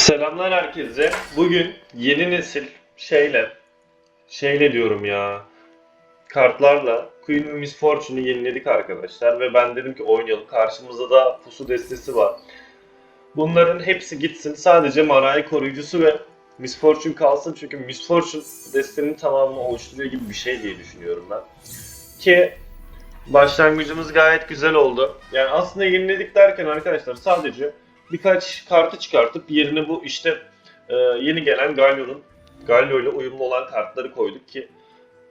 Selamlar herkese. Bugün yeni nesil şeyle, şeyle diyorum ya, kartlarla Queen ve Miss Fortune'u yeniledik arkadaşlar ve ben dedim ki oynayalım. Karşımızda da pusu destesi var. Bunların hepsi gitsin. Sadece Marai koruyucusu ve Miss Fortune kalsın çünkü Miss Fortune destenin tamamını oluşturuyor gibi bir şey diye düşünüyorum ben. Ki başlangıcımız gayet güzel oldu. Yani aslında yeniledik derken arkadaşlar sadece birkaç kartı çıkartıp yerine bu işte e, yeni gelen Galio'nun Galio ile uyumlu olan kartları koyduk ki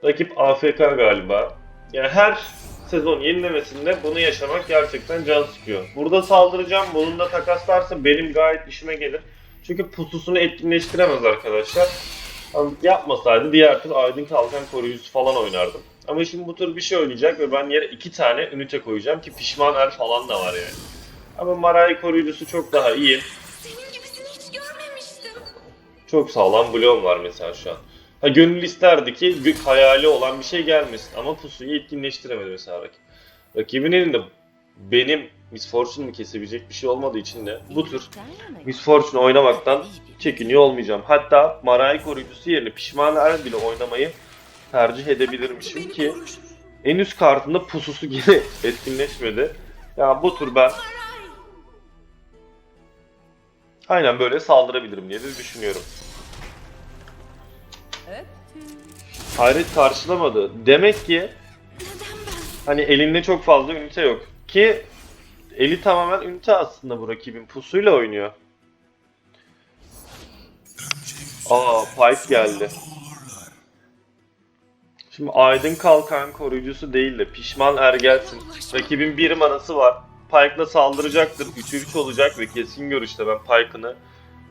rakip AFK galiba. Yani her sezon yenilemesinde bunu yaşamak gerçekten can sıkıyor. Burada saldıracağım. Bununla takaslarsa benim gayet işime gelir. Çünkü pususunu etkinleştiremez arkadaşlar. Ama yapmasaydı diğer tur Aydın Kalkan koruyucusu falan oynardım. Ama şimdi bu tur bir şey oynayacak ve ben yere iki tane ünite koyacağım ki pişman er falan da var yani. Ama Marai koruyucusu çok daha iyi. Senin gibisini hiç görmemiştim. Çok sağlam bloğum var mesela şu an. Ha gönül isterdi ki gö- hayali olan bir şey gelmesin ama pusuyu etkinleştiremedi mesela rakip. Rakibin elinde benim Miss Fortune'u kesebilecek bir şey olmadığı için de bu tür Miss Fortune oynamaktan çekiniyor olmayacağım. Hatta Marai koruyucusu yerine Pişman Er bile oynamayı tercih edebilirmişim ki en üst kartında pususu yine etkinleşmedi. Ya bu tur ben aynen böyle saldırabilirim diye de düşünüyorum. Hayret karşılamadı. Demek ki hani elinde çok fazla ünite yok. Ki eli tamamen ünite aslında bu rakibin. Pusuyla oynuyor. Aa Pike geldi. Şimdi Aydın Kalkan koruyucusu değil de pişman er gelsin. Rakibin bir manası var. Pike'la saldıracaktır. 3'e 3 olacak ve kesin görüşte ben Pike'ını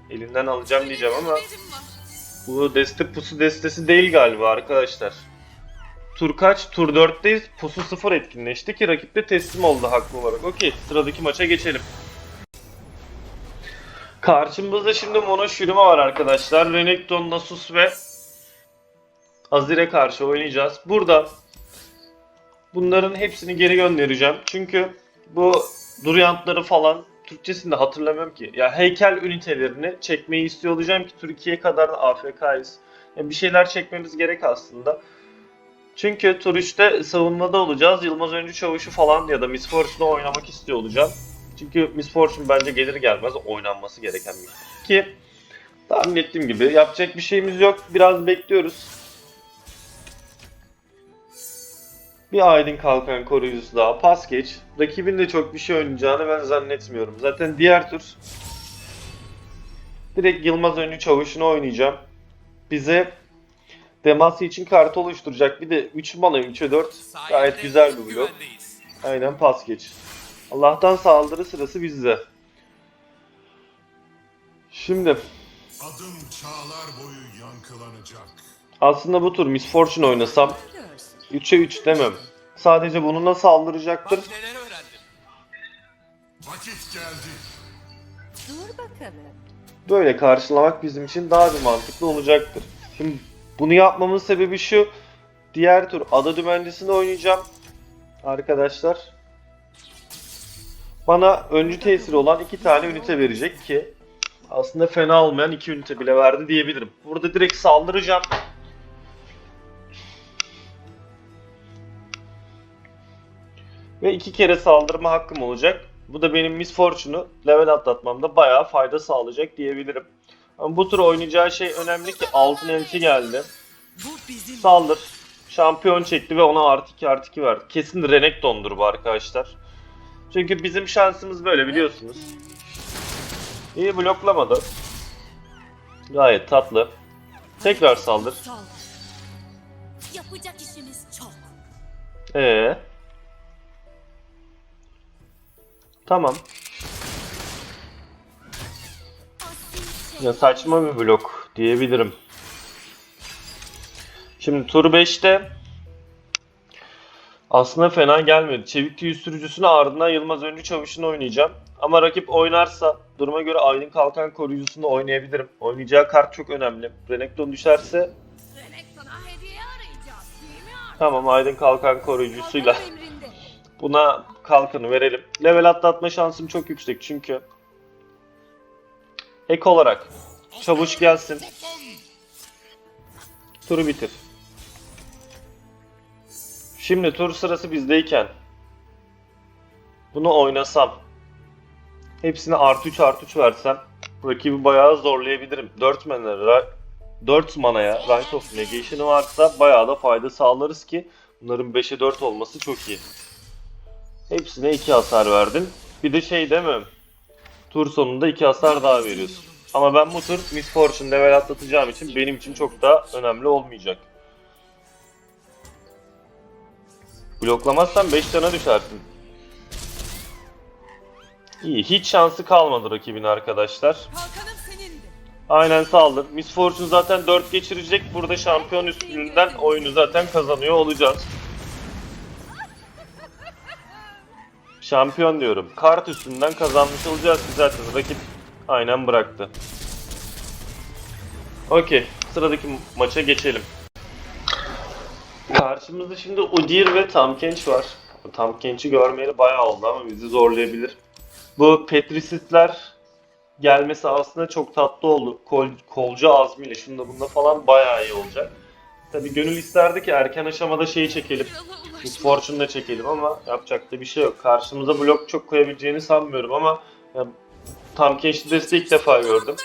elinden alacağım diyeceğim ama bu deste pusu destesi değil galiba arkadaşlar. Tur kaç? Tur 4'teyiz. Pusu 0 etkinleşti ki rakip de teslim oldu haklı olarak. Okey sıradaki maça geçelim. Karşımızda şimdi Mono Shurima var arkadaşlar. Renekton, Nasus ve Azir'e karşı oynayacağız. Burada bunların hepsini geri göndereceğim. Çünkü bu Duryantları falan Türkçesini de hatırlamıyorum ki. Ya heykel ünitelerini çekmeyi istiyor olacağım ki Türkiye'ye kadar da AFK'yız. Yani bir şeyler çekmemiz gerek aslında. Çünkü tur 3'te savunmada olacağız. Yılmaz Öncü Çavuş'u falan ya da Miss Fortune'u oynamak istiyor olacağım. Çünkü Miss Fortune bence gelir gelmez oynanması gereken bir Ki tahmin ettiğim gibi yapacak bir şeyimiz yok. Biraz bekliyoruz. Bir Aydın Kalkan koruyucusu daha. Pas geç. Rakibin de çok bir şey oynayacağını ben zannetmiyorum. Zaten diğer tur direkt Yılmaz Önlü Çavuş'unu oynayacağım. Bize Demasya için kart oluşturacak. Bir de 3 mana 3'e 4 gayet güzel bir blok. Aynen pas geç. Allah'tan saldırı sırası bizde. Şimdi Adım çağlar boyu yankılanacak. aslında bu tur Miss Fortune oynasam 3'e 3 demem. Sadece bununla saldıracaktır. Bak neler öğrendim. Vakit geldi. Dur bakalım. Böyle karşılamak bizim için daha bir mantıklı olacaktır. Şimdi bunu yapmamın sebebi şu. Diğer tur ada dümencisini oynayacağım. Arkadaşlar. Bana öncü tesiri olan iki tane ünite verecek ki aslında fena olmayan iki ünite bile verdi diyebilirim. Burada direkt saldıracağım. Ve iki kere saldırma hakkım olacak. Bu da benim Miss Fortune'u level atlatmamda bayağı fayda sağlayacak diyebilirim. Ama bu tur oynayacağı şey önemli ki altın elçi geldi. Saldır. Şampiyon çekti ve ona artı 2 artı 2 verdi. Kesin Renekton'dur bu arkadaşlar. Çünkü bizim şansımız böyle biliyorsunuz. İyi bloklamadı. Gayet tatlı. Tekrar saldır. Sal. Yapacak işimiz çok. Ee. Tamam. Ya saçma bir blok diyebilirim. Şimdi tur 5'te aslında fena gelmedi. Çevik tüy sürücüsünü ardından Yılmaz Öncü Çavuş'unu oynayacağım. Ama rakip oynarsa duruma göre Aydın Kalkan koruyucusunu oynayabilirim. Oynayacağı kart çok önemli. Renekton düşerse tamam Aydın Kalkan koruyucusuyla buna kalkanı verelim. Level atlatma şansım çok yüksek çünkü Ek olarak çavuş gelsin. Turu bitir. Şimdi tur sırası bizdeyken bunu oynasam hepsine artı 3 artı 3 versem rakibi bayağı zorlayabilirim. 4 mana 4 manaya Right of Negation'ı varsa bayağı da fayda sağlarız ki bunların 5'e 4 olması çok iyi. Hepsine 2 hasar verdim. Bir de şey değil mi? Tur sonunda 2 hasar daha veriyorsun. Ama ben bu tur Miss Fortune level atlatacağım için benim için çok da önemli olmayacak. Bloklamazsan 5 tane düşersin. İyi, hiç şansı kalmadı rakibin arkadaşlar. Aynen saldır. Miss Fortune zaten 4 geçirecek. Burada şampiyon üstünden oyunu zaten kazanıyor olacağız. Şampiyon diyorum. Kart üstünden kazanmış olacağız ki zaten rakip aynen bıraktı. Okey. Sıradaki maça geçelim. Karşımızda şimdi Udyr ve Tamkenç var. Tamkenç'i görmeyeli bayağı oldu ama bizi zorlayabilir. Bu Petrisitler gelmesi aslında çok tatlı oldu. Kol, kolcu azmiyle şunda bunda falan bayağı iyi olacak. Tabi gönül isterdi ki erken aşamada şeyi çekelim. Miss Fortune'da çekelim ama yapacak da bir şey yok. Karşımıza blok çok koyabileceğini sanmıyorum ama ya, tam keşli desteği ilk defa gördüm.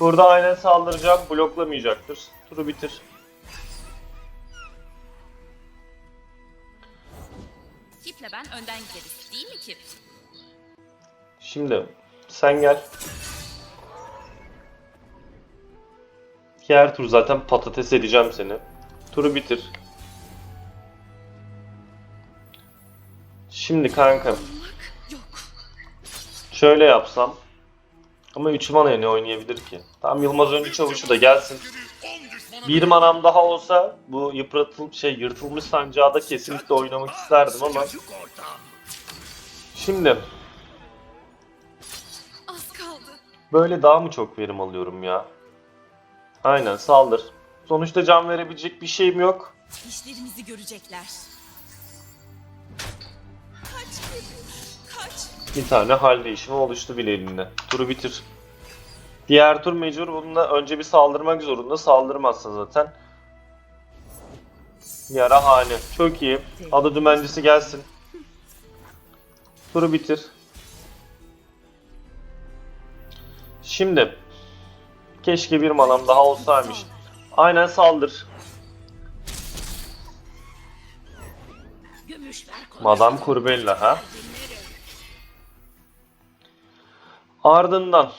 Burada aynen saldıracağım. Bloklamayacaktır. Turu bitir. Kiple ben önden gideriz değil mi Kip? Şimdi sen gel. Diğer tur zaten patates edeceğim seni. Turu bitir. Şimdi kanka. Şöyle yapsam. Ama 3 manaya ne oynayabilir ki? Tam Yılmaz Öncü Çavuş'u da gelsin. Bir manam daha olsa bu yıpratıl şey yırtılmış sancağı da kesinlikle oynamak isterdim ama şimdi. Böyle daha mı çok verim alıyorum ya? Aynen saldır. Sonuçta can verebilecek bir şeyim yok. İşlerimizi görecekler. Kaç. Kaç. Bir tane hal değişimi oluştu bile elinde. Turu bitir. Diğer tur mecbur bununla önce bir saldırmak zorunda. Saldırmazsa zaten. Yara hane. Çok iyi. Adı dümencisi gelsin. Turu bitir. Şimdi. Keşke bir manam daha olsaymış. Aynen saldır. Gümüşler Madame Curbella ha. Ardından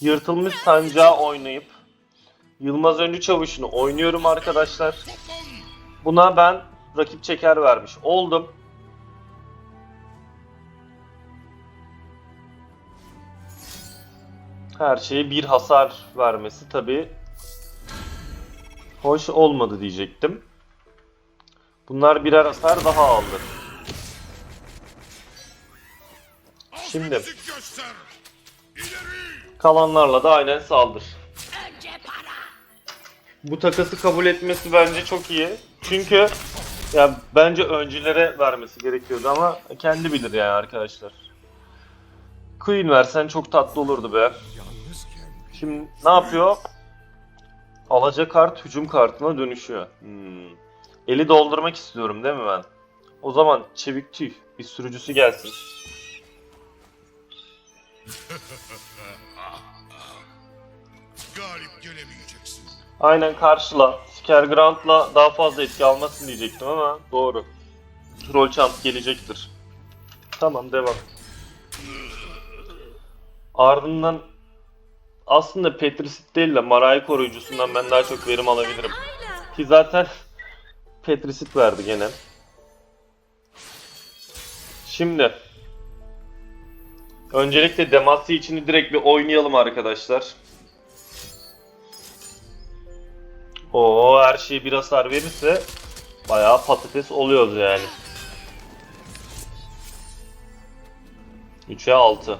yırtılmış sancağı oynayıp Yılmaz Öncü Çavuş'unu oynuyorum arkadaşlar. Buna ben rakip çeker vermiş oldum. Her şeye bir hasar vermesi tabi hoş olmadı diyecektim. Bunlar birer hasar daha aldı. Şimdi kalanlarla da aynen saldır. Bu takası kabul etmesi bence çok iyi. Çünkü ya bence öncülere vermesi gerekiyordu ama kendi bilir yani arkadaşlar. Queen versen çok tatlı olurdu be. Şimdi ne yapıyor? Alaca kart hücum kartına dönüşüyor. Hmm. Eli doldurmak istiyorum değil mi ben? O zaman çevik tüy bir sürücüsü gelsin. Galip gelemeyeceksin. Aynen karşıla. Skergrant'la daha fazla etki almasın diyecektim ama doğru. Troll Chant gelecektir. Tamam devam. Ardından aslında Petrisit değil de Maray koruyucusundan ben daha çok verim alabilirim. Ki zaten Petrisit verdi gene. Şimdi Öncelikle Demacia için direkt bir oynayalım arkadaşlar. O her şeyi bir hasar verirse bayağı patates oluyoruz yani. 3'e 6.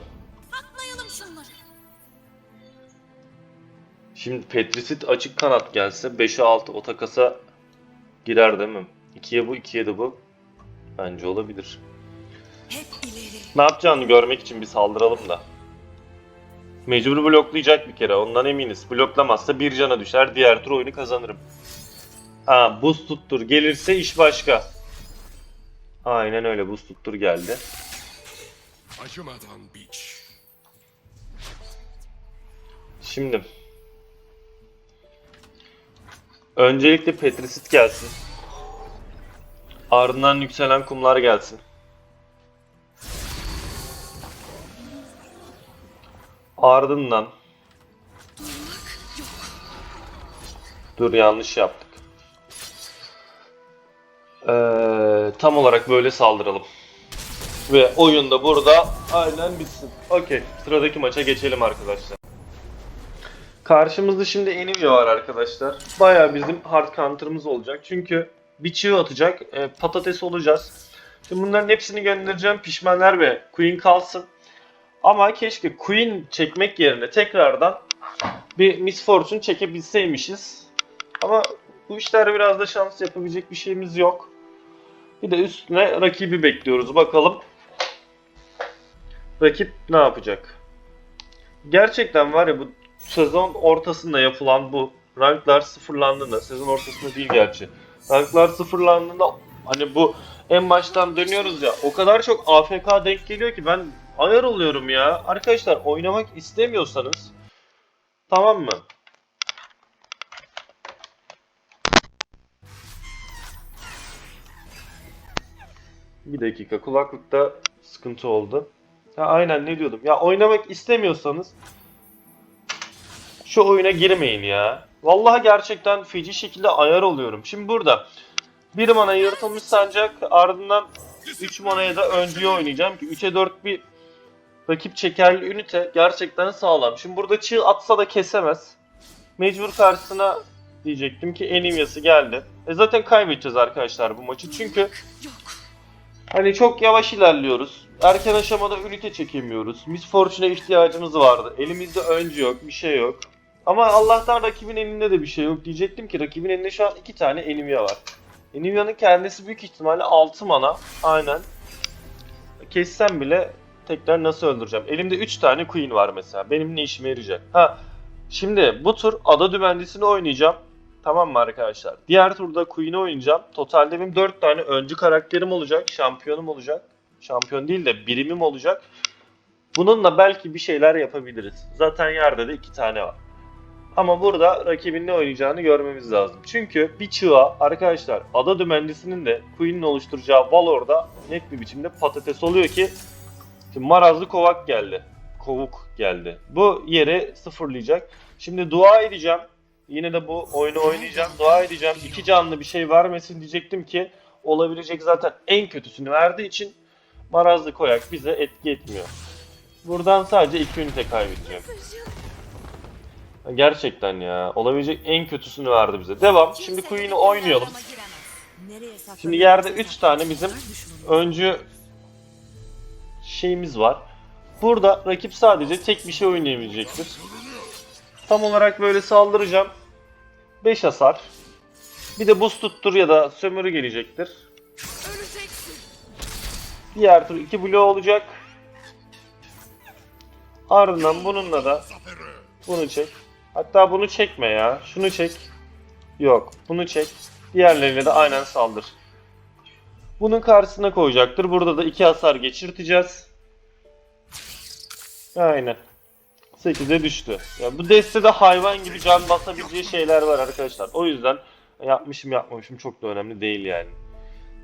Şimdi Petrisit açık kanat gelse 5'e 6 o takasa girer değil mi? 2'ye bu 2'ye de bu. Bence olabilir. Hep ileri. Ne yapacağını görmek için bir saldıralım da. Mecbur bloklayacak bir kere ondan eminiz. Bloklamazsa bir cana düşer diğer tur oyunu kazanırım. Ha buz tuttur gelirse iş başka. Aynen öyle buz tuttur geldi. Acımadan biç. Şimdi. Öncelikle Petrisit gelsin. Ardından yükselen kumlar gelsin. Ardından Dur yanlış yaptık. Ee, tam olarak böyle saldıralım. Ve oyun da burada aynen bitsin. Okey. Sıradaki maça geçelim arkadaşlar. Karşımızda şimdi Enivia var arkadaşlar. Baya bizim hard counter'ımız olacak. Çünkü bir çığ atacak. e, patates olacağız. Şimdi bunların hepsini göndereceğim. Pişmanlar ve Queen kalsın. Ama keşke Queen çekmek yerine tekrardan bir Miss Fortune çekebilseymişiz. Ama bu işler biraz da şans yapabilecek bir şeyimiz yok. Bir de üstüne rakibi bekliyoruz. Bakalım rakip ne yapacak? Gerçekten var ya bu sezon ortasında yapılan bu ranklar sıfırlandığında, sezon ortasında değil gerçi. Ranklar sıfırlandığında hani bu en baştan dönüyoruz ya o kadar çok AFK denk geliyor ki ben ayar oluyorum ya. Arkadaşlar oynamak istemiyorsanız tamam mı? Bir dakika kulaklıkta sıkıntı oldu. Ha, aynen ne diyordum. Ya oynamak istemiyorsanız şu oyuna girmeyin ya. Vallahi gerçekten feci şekilde ayar oluyorum. Şimdi burada bir mana yırtılmış sancak ardından 3 manaya da öncüye oynayacağım ki 3'e 4 bir rakip çekerli ünite gerçekten sağlam. Şimdi burada çığ atsa da kesemez. Mecbur karşısına diyecektim ki Enimia'sı geldi. E zaten kaybedeceğiz arkadaşlar bu maçı çünkü Hani çok yavaş ilerliyoruz. Erken aşamada ünite çekemiyoruz. Miss Fortune'a ihtiyacımız vardı. Elimizde öncü yok, bir şey yok. Ama Allah'tan rakibin elinde de bir şey yok. Diyecektim ki rakibin elinde şu an iki tane Enivia var. Enimia'nın kendisi büyük ihtimalle 6 mana. Aynen. Kessem bile tekrar nasıl öldüreceğim? Elimde 3 tane Queen var mesela. Benim ne işime yarayacak? Ha. Şimdi bu tur ada dümenlisini oynayacağım. Tamam mı arkadaşlar? Diğer turda Queen'i oynayacağım. Totalde benim 4 tane öncü karakterim olacak. Şampiyonum olacak. Şampiyon değil de birimim olacak. Bununla belki bir şeyler yapabiliriz. Zaten yerde de 2 tane var. Ama burada rakibin ne oynayacağını görmemiz lazım. Çünkü bir çığa arkadaşlar ada dümenlisinin de Queen'in oluşturacağı Valor'da net bir biçimde patates oluyor ki şimdi Marazlı Kovak geldi. Kovuk geldi. Bu yeri sıfırlayacak. Şimdi dua edeceğim. Yine de bu oyunu oynayacağım. Dua edeceğim. İki canlı bir şey vermesin diyecektim ki olabilecek zaten en kötüsünü verdiği için Marazlı Koyak bize etki etmiyor. Buradan sadece iki ünite kaybedeceğim. Gerçekten ya. Olabilecek en kötüsünü verdi bize. Devam. Şimdi Queen'i oynayalım. Şimdi yerde 3 tane bizim öncü şeyimiz var. Burada rakip sadece tek bir şey oynayabilecektir. Tam olarak böyle saldıracağım. 5 hasar. Bir de buz tuttur ya da sömürü gelecektir. Diğer tur 2 bloğu olacak. Ardından bununla da bunu çek. Hatta bunu çekme ya. Şunu çek. Yok. Bunu çek. Diğerlerine de aynen saldır. Bunun karşısına koyacaktır. Burada da 2 hasar geçirteceğiz. Aynen. 8'e düştü. Ya bu destede hayvan gibi can basabileceği şeyler var arkadaşlar. O yüzden yapmışım yapmamışım çok da önemli değil yani.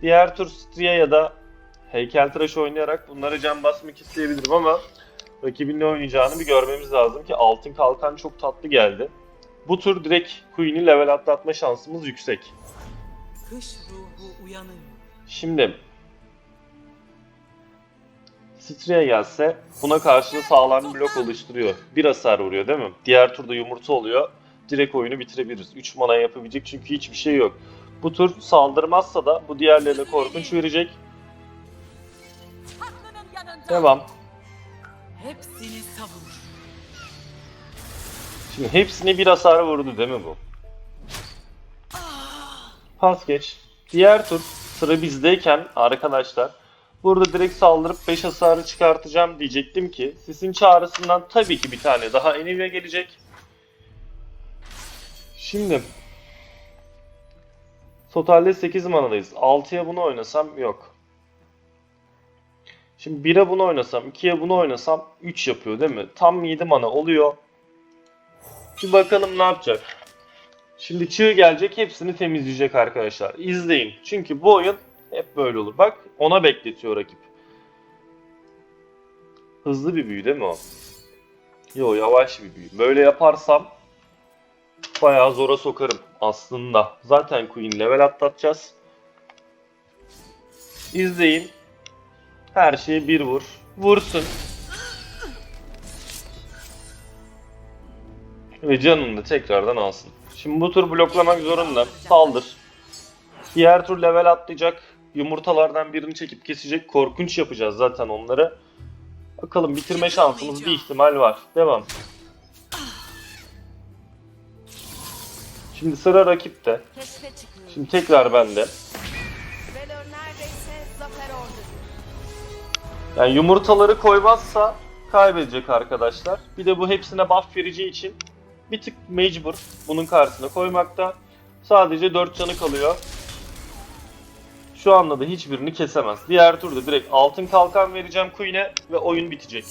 Diğer tur Stria ya da heykeltıraş oynayarak bunları can basmak isteyebilirim ama rakibin ne oynayacağını bir görmemiz lazım ki altın kalkan çok tatlı geldi. Bu tur direkt Queen'i level atlatma şansımız yüksek. Kış ruhu uyanıyor. Şimdi Stria gelse buna karşı sağlam bir blok oluşturuyor. Bir hasar vuruyor değil mi? Diğer turda yumurta oluyor. Direkt oyunu bitirebiliriz. 3 mana yapabilecek çünkü hiçbir şey yok. Bu tur saldırmazsa da bu diğerlerine korkunç verecek. Devam. Hepsini savur. Şimdi hepsine bir hasar vurdu değil mi bu? Pas geç. Diğer tur sıra bizdeyken arkadaşlar Burada direkt saldırıp 5 hasarı çıkartacağım diyecektim ki Sis'in çağrısından tabii ki bir tane daha Enivia gelecek. Şimdi Totalde 8 manadayız. 6'ya bunu oynasam yok. Şimdi 1'e bunu oynasam, 2'ye bunu oynasam 3 yapıyor değil mi? Tam 7 mana oluyor. Bir bakalım ne yapacak. Şimdi çığ gelecek hepsini temizleyecek arkadaşlar. İzleyin. Çünkü bu oyun hep böyle olur. Bak ona bekletiyor rakip. Hızlı bir büyü değil mi o? Yo yavaş bir büyü. Böyle yaparsam bayağı zora sokarım aslında. Zaten Queen level atlatacağız. İzleyin. Her şeye bir vur. Vursun. Ve canını da tekrardan alsın. Şimdi bu tur bloklamak zorunda. Saldır. Diğer tur level atlayacak. Yumurtalardan birini çekip kesecek. Korkunç yapacağız zaten onları. Bakalım bitirme şansımız bir ihtimal var. Devam. Şimdi sıra rakipte. Şimdi tekrar bende. Yani yumurtaları koymazsa kaybedecek arkadaşlar. Bir de bu hepsine buff vereceği için bir tık mecbur bunun karşısına koymakta. Sadece 4 canı kalıyor. Şu anda da hiçbirini kesemez. Diğer turda direkt altın kalkan vereceğim Queen'e ve oyun bitecek.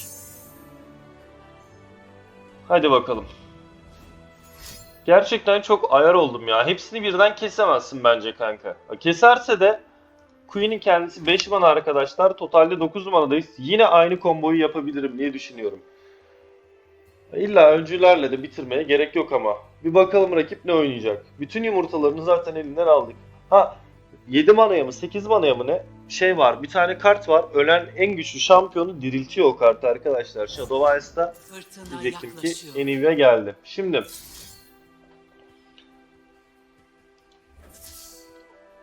Hadi bakalım. Gerçekten çok ayar oldum ya. Hepsini birden kesemezsin bence kanka. Keserse de Queen'in kendisi 5 mana arkadaşlar. Totalde 9 manadayız. Yine aynı komboyu yapabilirim diye düşünüyorum. İlla öncülerle de bitirmeye gerek yok ama. Bir bakalım rakip ne oynayacak. Bütün yumurtalarını zaten elinden aldık. Ha 7 manaya mı 8 manaya mı ne? Şey var bir tane kart var. Ölen en güçlü şampiyonu diriltiyor o kartı arkadaşlar. Shadow Ice'da diyecektim ki. Enivia geldi. Şimdi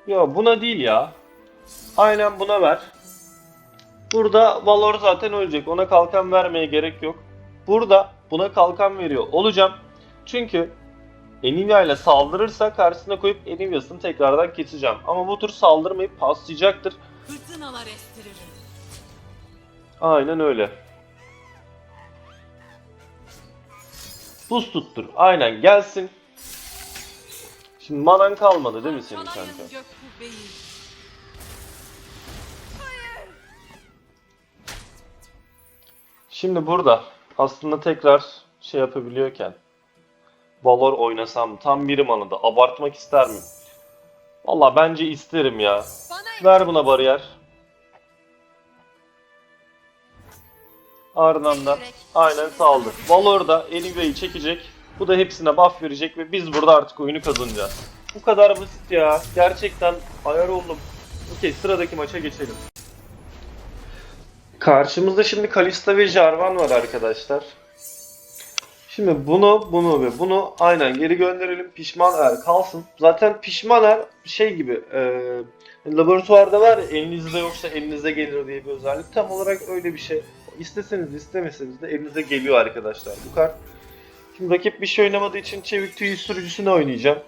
Ya buna değil ya. Aynen buna ver. Burada Valor zaten ölecek. Ona kalkan vermeye gerek yok. Burada buna kalkan veriyor olacağım. Çünkü Enivia ile saldırırsa karşısına koyup Enivia'sını tekrardan keseceğim. Ama bu tur saldırmayıp paslayacaktır. Fırtınalar estiririm. Aynen öyle. Buz tuttur. Aynen gelsin. Şimdi manan kalmadı değil mi senin kanka? Şimdi burada aslında tekrar şey yapabiliyorken Valor oynasam tam biri manada abartmak ister miyim? Valla bence isterim ya. Ver buna bariyer. Ardından da aynen saldır. Valor da Enivia'yı çekecek. Bu da hepsine buff verecek ve biz burada artık oyunu kazanacağız. Bu kadar basit ya. Gerçekten ayar oldum. Okey sıradaki maça geçelim. Karşımızda şimdi Kalista ve Jarvan var arkadaşlar. Şimdi bunu, bunu ve bunu aynen geri gönderelim. Pişman er kalsın. Zaten pişman er şey gibi e, laboratuvarda var ya elinizde yoksa elinize gelir diye bir özellik. Tam olarak öyle bir şey. İsteseniz istemeseniz de elinize geliyor arkadaşlar bu kart. Şimdi rakip bir şey oynamadığı için çevik tüy sürücüsünü oynayacağım.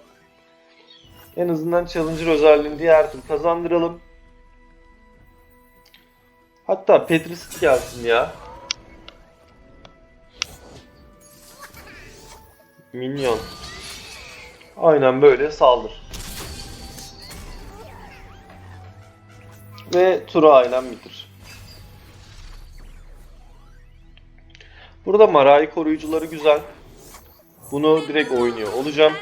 En azından Challenger özelliğini diğer tur kazandıralım. Hatta Petris gelsin ya. Minyon. Aynen böyle saldır. Ve turu aynen bitir. Burada Marai koruyucuları güzel. Bunu direkt oynuyor olacağım.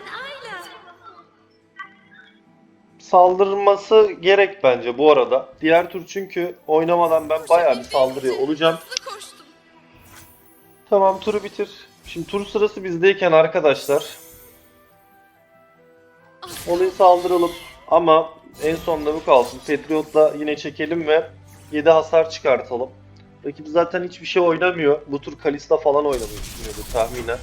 Saldırması gerek bence bu arada. Diğer tur çünkü oynamadan ben bayağı bir saldırıyor olacağım. Tamam turu bitir. Şimdi tur sırası bizdeyken arkadaşlar. Olayı saldıralım. Ama en sonunda bu kalsın. Patriot'la yine çekelim ve 7 hasar çıkartalım. Rakip zaten hiçbir şey oynamıyor. Bu tur Kalista falan düşünüyordu tahminen.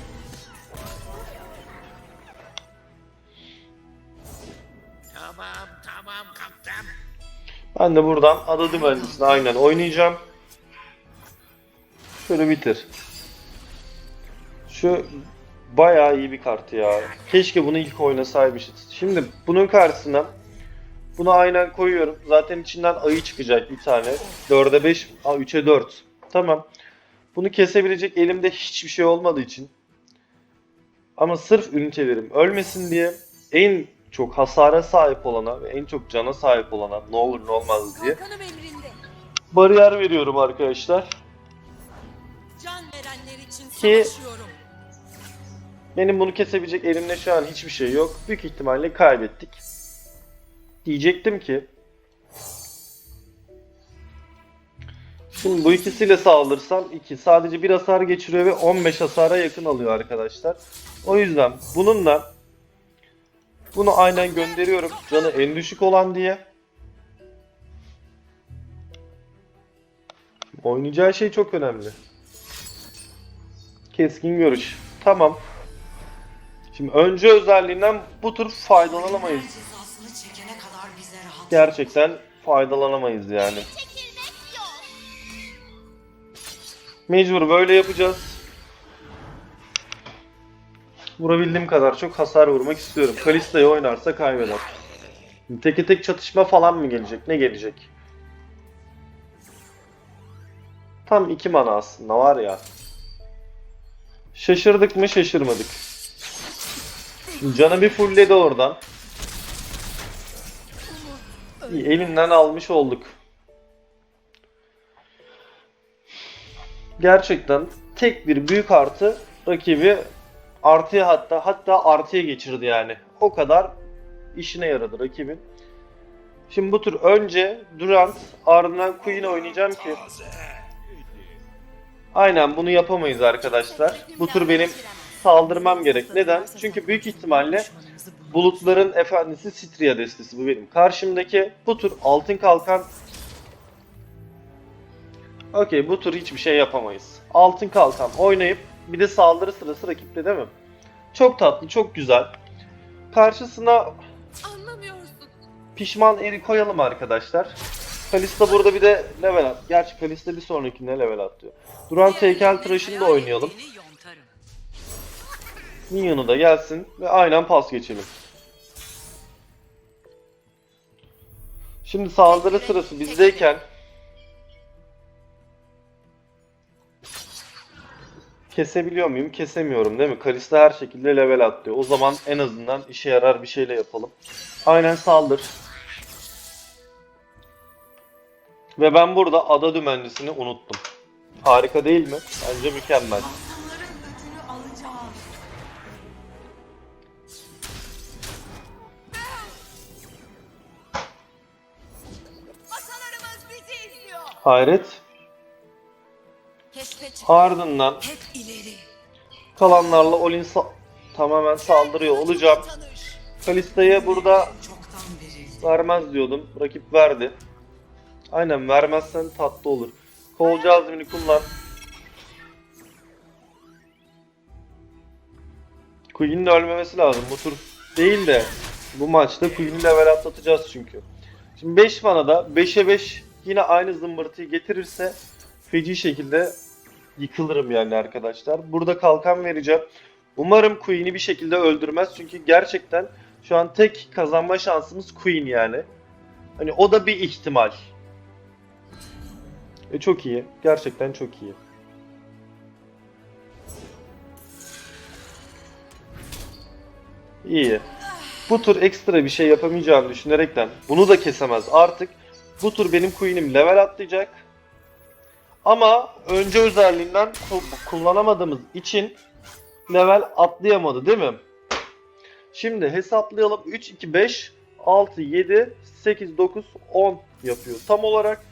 Ben de buradan ada dümencisini aynen oynayacağım. Şöyle bitir. Şu bayağı iyi bir kart ya. Keşke bunu ilk oynasaymışız. Şimdi bunun karşısına Bunu aynen koyuyorum. Zaten içinden ayı çıkacak bir tane. 4'e 5, aa 3'e 4. Tamam. Bunu kesebilecek elimde hiçbir şey olmadığı için. Ama sırf ünitelerim ölmesin diye en çok hasara sahip olana ve en çok cana sahip olana ne olur ne olmaz diye bariyer veriyorum arkadaşlar. Can verenler için Ki-. Benim bunu kesebilecek elimde şu an hiçbir şey yok. Büyük ihtimalle kaybettik. Diyecektim ki Şimdi bu ikisiyle saldırsam 2. Sadece bir hasar geçiriyor ve 15 hasara yakın alıyor arkadaşlar. O yüzden bununla bunu aynen gönderiyorum. Canı en düşük olan diye. Oynayacağı şey çok önemli. Keskin görüş. Tamam. Şimdi önce özelliğinden bu tür faydalanamayız. Gerçekten faydalanamayız yani. Mecbur böyle yapacağız. Vurabildiğim kadar çok hasar vurmak istiyorum. Kalista'yı oynarsa kaybeder. Şimdi Teke tek çatışma falan mı gelecek? Ne gelecek? Tam iki mana aslında var ya. Şaşırdık mı şaşırmadık. Canı bir fullledi oradan. İyi, elinden almış olduk. Gerçekten tek bir büyük artı rakibi artıya hatta hatta artıya geçirdi yani. O kadar işine yaradı rakibin. Şimdi bu tur önce Durant ardından Queen oynayacağım ki Aynen bunu yapamayız arkadaşlar. Bu tur benim saldırmam gerek. Neden? Çünkü büyük ihtimalle Bulutların Efendisi Stria destesi bu benim. Karşımdaki bu tur altın kalkan Okey bu tur hiçbir şey yapamayız. Altın kalkan oynayıp bir de saldırı sırası rakipte değil mi? Çok tatlı, çok güzel. Karşısına pişman eri koyalım arkadaşlar. Kalista burada bir de level at. Gerçi Kalista bir sonrakinde level atlıyor. Duran heykel tıraşını da oynayalım. Minyonu da gelsin ve aynen pas geçelim. Şimdi saldırı sırası bizdeyken Kesebiliyor muyum? Kesemiyorum değil mi? Kalista her şekilde level atlıyor. O zaman en azından işe yarar bir şeyle yapalım. Aynen saldır. Ve ben burada ada dümencisini unuttum. Harika değil mi? Bence mükemmel. Hayret. Ardından kalanlarla Olin sa- tamamen saldırıyor olacağım. Kalista'ya burada vermez diyordum. Rakip verdi. Aynen vermezsen tatlı olur. Kol cazibini kullan. Queen'in ölmemesi lazım. Bu tur değil de bu maçta Queen'i level atlatacağız çünkü. Şimdi 5 manada 5'e 5 yine aynı zımbırtıyı getirirse feci şekilde yıkılırım yani arkadaşlar. Burada kalkan vereceğim. Umarım Queen'i bir şekilde öldürmez çünkü gerçekten şu an tek kazanma şansımız Queen yani. Hani o da bir ihtimal. E çok iyi. Gerçekten çok iyi. İyi. Bu tur ekstra bir şey yapamayacağını düşünerekten bunu da kesemez. Artık bu tur benim Queen'im level atlayacak. Ama önce özelliğinden ku- kullanamadığımız için level atlayamadı değil mi? Şimdi hesaplayalım. 3, 2, 5, 6, 7, 8, 9, 10 yapıyor. Tam olarak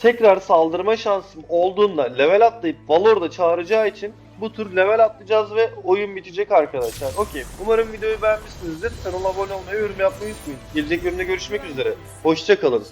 tekrar saldırma şansım olduğunda level atlayıp Valor'da çağıracağı için bu tur level atlayacağız ve oyun bitecek arkadaşlar. Okey. Umarım videoyu beğenmişsinizdir. Kanala abone olmayı, yorum yapmayı unutmayın. Gelecek bölümde görüşmek üzere. Hoşçakalın.